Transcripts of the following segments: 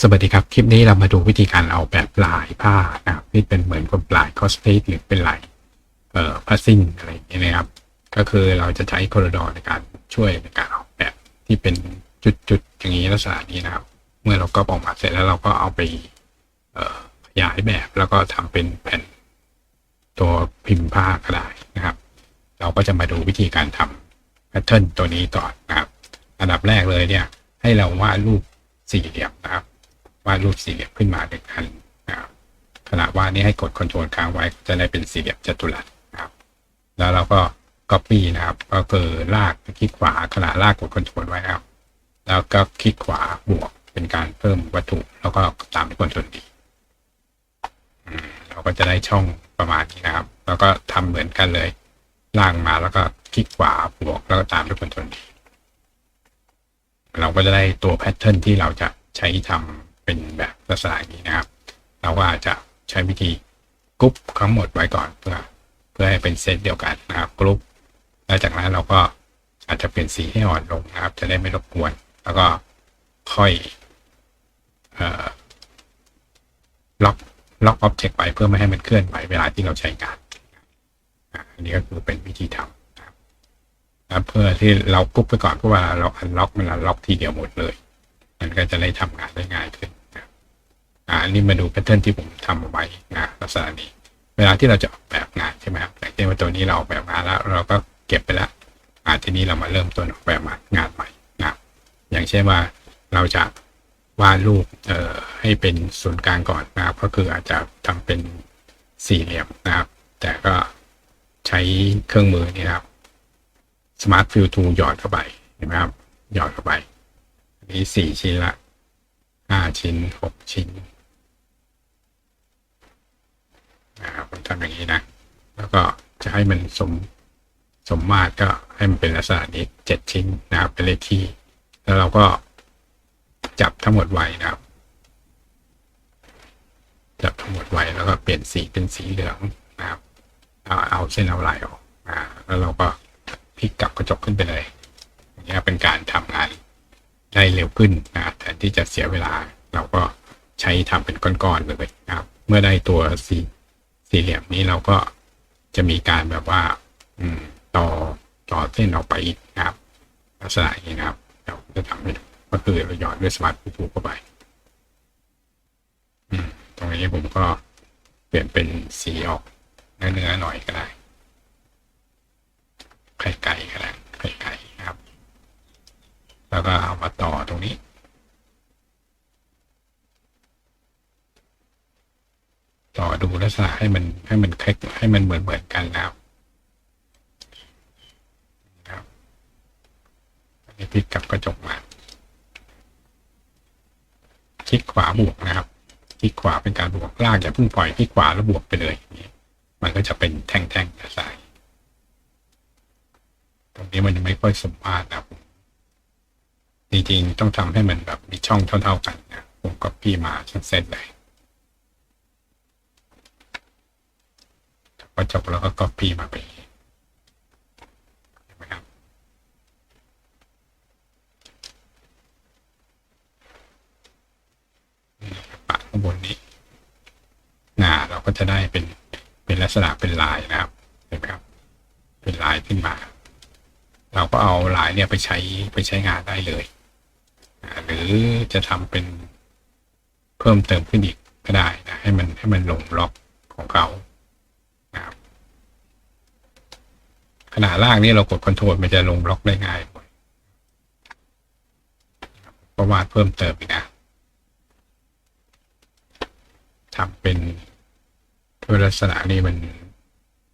สวัสดีครับ คลิปนี้เรามาดูวิธีการเอาแบบลายผ้านะครับที่เป็นเหมือนกับลายคอสเพลหรือเป็นลายเอ่อผ้าสิ้นอะไรอย่างเงี้ยนะครับ ก็คือเราจะใช้ค r ดอร์ในการช่วยในการออกแบบที่เป็นจุดๆอย่างนี้ลักษณะนี้นะครับ เมื่อเราก็ออกมาเสร็จแล้วเราก็เอาไปเอ่อขยายแบบแล้วก็ทำเป็นแผ่นตัวพิมพ์ผ้าก็ได้นะครับ เราก็จะมาดูวิธีการทำแพทเทิร์นตัวนี้ก่อนนะครับ อันดับแรกเลยเนี่ยให้เราวาดรูปสี่เหลี่ยมนะครับ วาดรูปสี่เหลี่ยมขึ้นมาหนึ่งอันนะครับขณะวาดนี้ให้กด Ctrl ค้างไว้จะได้เป็นสี่เหลี่ยมจัตุรัสนะครับแล้วเราก็ Copy นะครับ ก็คือลากคลิกขวาขณะลากกด Ctrl ไว้นะครับแล้วก็คลิกขวาบวกเป็นการเพิ่มวัตถุ แล้วก็ตามด้วย Ctrl D อืมเราก็จะได้ช่องประมาณนี้นะครับ แล้วก็ทำเหมือนกันเลยล่างมาแล้วก็คลิกขวาบวกแล้วก็ตามด้วย Ctrl D เราก็จะได้ตัวแพทเทิร์นที่เราจะใช้ทำ เป็นแบบลักษณะอย่างนี้นะครับ เราก็อาจจะใช้วิธีกรุ๊ปทั้งหมดไว้ก่อนเพื่อเพื่อให้เป็นเซตเดียวกันนะครับกรุ๊ปแล้วจากนั้นเราก็อาจจะเปลี่ยนสีให้อ่อนลงนะครับ จะได้ไม่รบกวน แล้วก็ค่อยอล็อกล็อกอ็อบเจกต์ไว้เพื่อไม่ให้มันเคลื่อนไหวเวลาที่เราใช้งานอันนี้ก็คือเป็นวิธีทำนะครับเพื่อที่เรากรุ๊ปไปก่อนเพราะว่าเราอันล็อกมันอันล็อกทีเดียวหมดเลย มันก็จะได้ทำงานได้ง่าย อันนี้มาดูแพทเทิร์นที่ผมทำเอาไว้นะลักษณะนี้ เวลาที่เราจะออกแบบงานใช่ไหมครับอย่างเช่นว่าตัวนี้เราออกแบบงานแล้ว เราก็เก็บไปแล้วอ่าทีนี้เรามาเริ่มต้นออกแบบงานใหม่นะอย่างเช่นว่าเราจะวาดรูปเอ่อให้เป็นศูนย์กลางก่อนนะครับ ก็คืออาจจะทำเป็นสี่เหลี่ยมนะครับ แต่ก็ใช้เครื่องมือนี่ครับสมาร์ทฟิลทูหยอดเข้าไปเห็นไหมครับหยอดเข้าไป อันนี้สี่ชิ้นละห้าชิ้นหกชิ้น นะครับผมทำอย่างนี้นะ แล้วก็จะให้มันสมสมมาตรก็ให้มันเป็นลักษณะนี้เจ็ดชิ้นนะครับ เป็นเลขที่ แล้วเราก็จับทั้งหมดไว้นะครับ จับทั้งหมดไว้แล้วก็เปลี่ยนสีเป็นสีเหลืองนะครับเอาเอาเส้นเอาลายออกอ่าแล้วเราก็พลิกกลับกระจกขึ้นไปเลยอย่างนี้ยเป็นการทำงานได้เร็วขึ้นนะแทนที่จะเสียเวลา เราก็ใช้ทำเป็นก้อนๆเลยนะครับ เมื่อได้ตัวสี สี่เหลี่ยมนี้เราก็จะมีการแบบว่า อืมต่อต่อเส้นออกไปอีกนะครับ ลักษณะอย่างนี้นะครับเราจะทำให้ก็คือเราหยอดด้วยสมาร์ทฟูเข้าไป อืม ตรงนี้ผมก็เปลี่ยนเป็นสีออกเนื้อๆหน่อยก็ได้ ไข่ไก่ก็ได้ไข่ไก่นะครับ แล้วก็เอามาต่อตรงนี้ ต่อดูลัก ษณะให้มันให้มันคลิกให้มันเหมือนเหมือนกันนะครับนะครับอันนี้พลิกกลับกระจกมา คลิกขวาบวกนะครับ คลิกขวาเป็นการบวกลากอย่าเพิ่งปล่อยคลิกขวาแล้วบวกไปเลยอย่างนี้มันก็จะเป็นแท่งๆกระสายตรงนี้มันไม่ค่อยสมมาตรนะครับผมจริงๆต้องทำให้มันแบบมีช่องเท่า ๆกันนะผมก็พี่มาชั้นเซตเลยพ อจบแล้วก็ก๊อปปี้มาไปเห็นไหมครับนี่ปะข้างบนนี้หน้าเราก็จะได้เป็นเป็นลักษณะเป็นลายนะครับเห็นไหมครับ เป็นลายขึ้นมา เราก็เอาลายเนี่ยไปใช้ไปใช้งานได้เลย หรือจะทำเป็นเพิ่มเติมขึ้นอีกก็ได้นะให้มันให้มันลงล็อกของเขานะครับ ขนาดล่างนี่เรากดคอนโทรลมันจะลงบล็อกได้ง่ายก็วาดเพิ่มเติมอีกนะทำเป็นด้วยลักษณะนี้มัน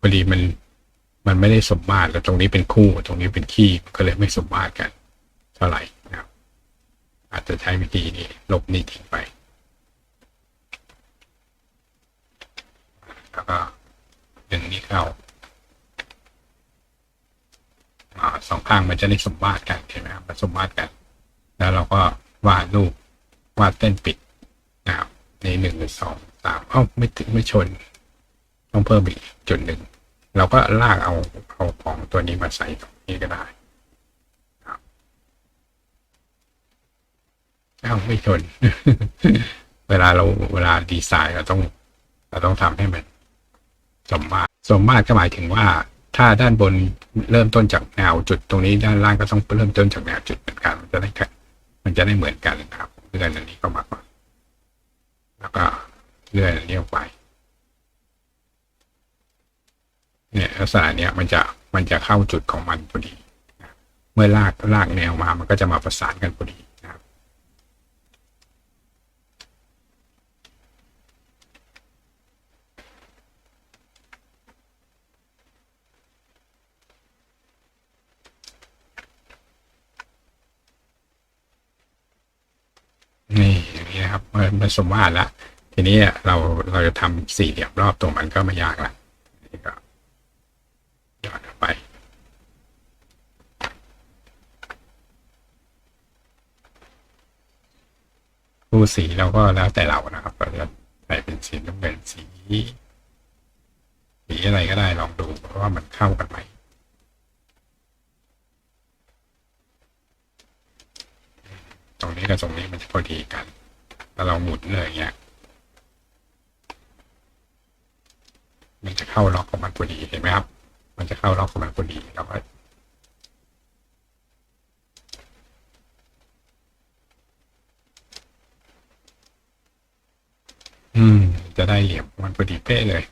พอดีมันมันไม่ได้สมมาตรแล้วตรงนี้เป็นคู่ ตรงนี้เป็นขี้ก็เลยไม่สมมาตรกัน เท่าไหร่นะครับอาจจะใช้วิธีนี้ลบนี่ทิ้งไป แล้วก็ดึงนี้เข้าอ่าสอง ข้างมันจะได้สมมาตรกันใช่ไหมครับมันสมมาตรกัน แล้วเราก็วาดรูปวาดเส้นปิดนะครับในหนึ่งสองสามเอ้าไม่ถึงไม่ชน ต้องเพิ่มอีกจุดหนึ่งเราก็ลากเอาเอาของตัวนี้มาใส่ตรงนี้ก็ได้ครับอ้าวไม่ชน เวลาเราเวลาดีไซน์เราต้อง เราต้องทำให้มันสมมาตรสมมาตรก็หมายถึงว่า ถ้าด้านบน เริ่มต้นจากแนวจุดตรงนี้ด้านล่างก็ต้องเริ่มต้นจากแนวจุดเหมือนกันมันจะได้แค่มันจะได้เหมือนกันนะครับเลื่อนอันนี้เข้ามาก่อนแล้วก็เลื่อนอันนี้ออกไปเนี่ยลักษณะเนี้ยมันจะมันจะเข้าจุดของมันพอดี เมื่อลากลากแนวมามันก็จะมาประสานกันพอดีนะครับ นี่อย่างนี้นะครับ มันมันสมมาตรแล้วทีนี้เราเราจะทำสี่เหลี่ยมรอบตรงมันก็ไม่ยากละนี่ก็ยอนไปรูสีเราก็แล้วแต่เรานะครับเราจะใส่เป็นสีน้ำเงินสีสีอะไรก็ได้ลองดูเพราะว่ามันเข้ากันไหมตรงนี้กับตรงนี้มันจะพอดีกัน แล้าเราหมุนเลยเงี้ย มันจะเข้าล็อกของมันพอดีเห็นไหมครับ มันจะเข้าล็อกของมันพอดีเราก็อืม จะได้เหลี่ยมมันพอดีเป๊ะเลย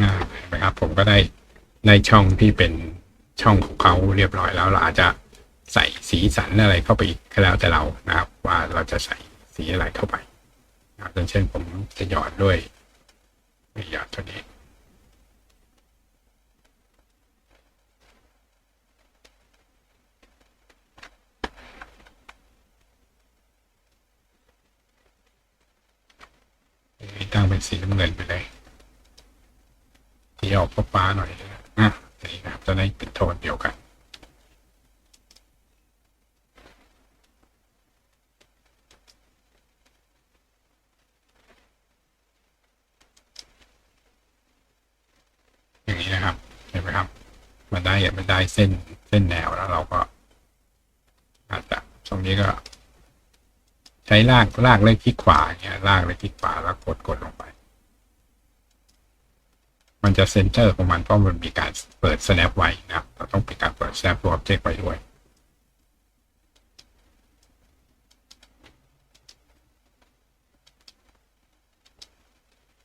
อ่าเห็นไหมครับ ผมก็ได้ในช่องที่เป็นช่องของเขาเรียบร้อยแล้ว เราอาจจะใส่สีสันอะไรเข้าไปอีกก็แล้วแต่เรานะครับ ว่าเราจะใส่สีอะไรเข้าไปนะครับเช่นผมจะหยอดด้วยหยอดตัวนี้ตั้งเป็นสีน้ำเงินไปเลย ออกฟ้าๆหน่อยนะนี่นะครับจะได้เป็นโทนเดียวกันอย่างนี้นะครับเห็นไหมครับ มันได้มันได้เส้นเส้นแนวแล้วเราก็ อาจจะตรงนี้ก็ ใช้ลากลากเลยคลิกขวาเงี้ยลากเลยคลิกขวาแล้วกดกดลงไป มันจะเซนเตอร์ของมันเพราะมันมีการเปิด snap ไว้นะครับเราต้องเป็นการเปิด snap ตัว object ไว้ด้วย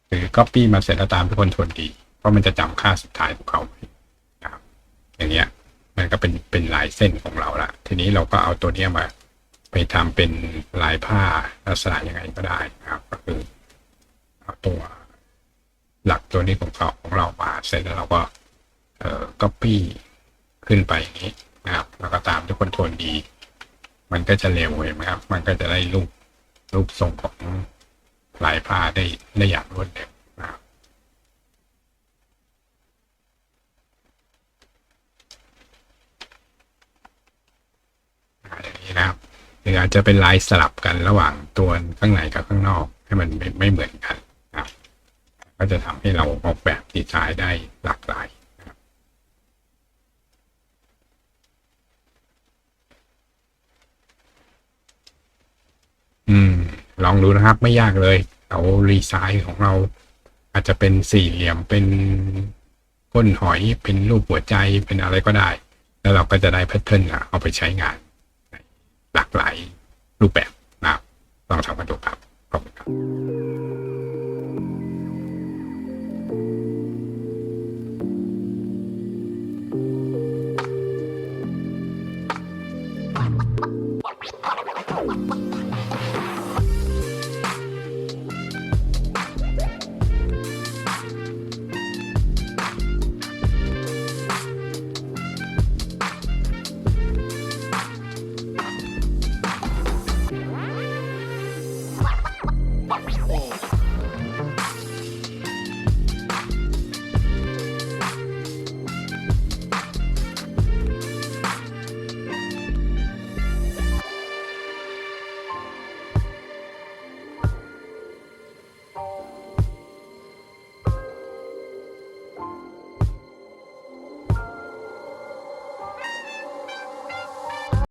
หรือ copy มาเสร็จแล้วตามทุกคนทวนดี เพราะมันจะจำค่าสุดท้ายของเขาไว้นะครับ อย่างเงี้ยมันก็เป็นเป็นลายเส้นของเราละทีนี้เราก็เอาตัวเนี้ยมา ไปทำเป็นลายผ้าลักษณะยังไงก็ได้นะครับ ก็คือเอาตัว หลักตัวนี้ของเขาของเรามาเสร็จแล้วเราก็เอ่อ copy ขึ้นไปอย่างนี้นะครับแล้วก็ตามทุกคนโทนดีมันก็จะเร็วเห็นไหมครับ มันก็จะได้รูปรูปทรงของลายผ้าได้ได้อย่างรวดเร็วนะครับอย่างนี้นะครับหรืออาจจะเป็นลายสลับกันระหว่างตัวข้างในกับข้างนอกให้มันไม่ไม่เหมือนกัน ก็จะทำให้เราออกแบบดีไซน์ได้หลากหลายนะครับอืม ลองดูนะครับไม่ยากเลย เรารีไซน์ของเรา อาจจะเป็นสี่เหลี่ยมเป็นก้นหอยเป็นรูปหัวใจเป็นอะไรก็ได้ แล้วเราก็จะได้แพทเทิร์นอะเอาไปใช้งานหลากหลายรูปแบบนะครับลองทำกันดูครับขอบคุณครับ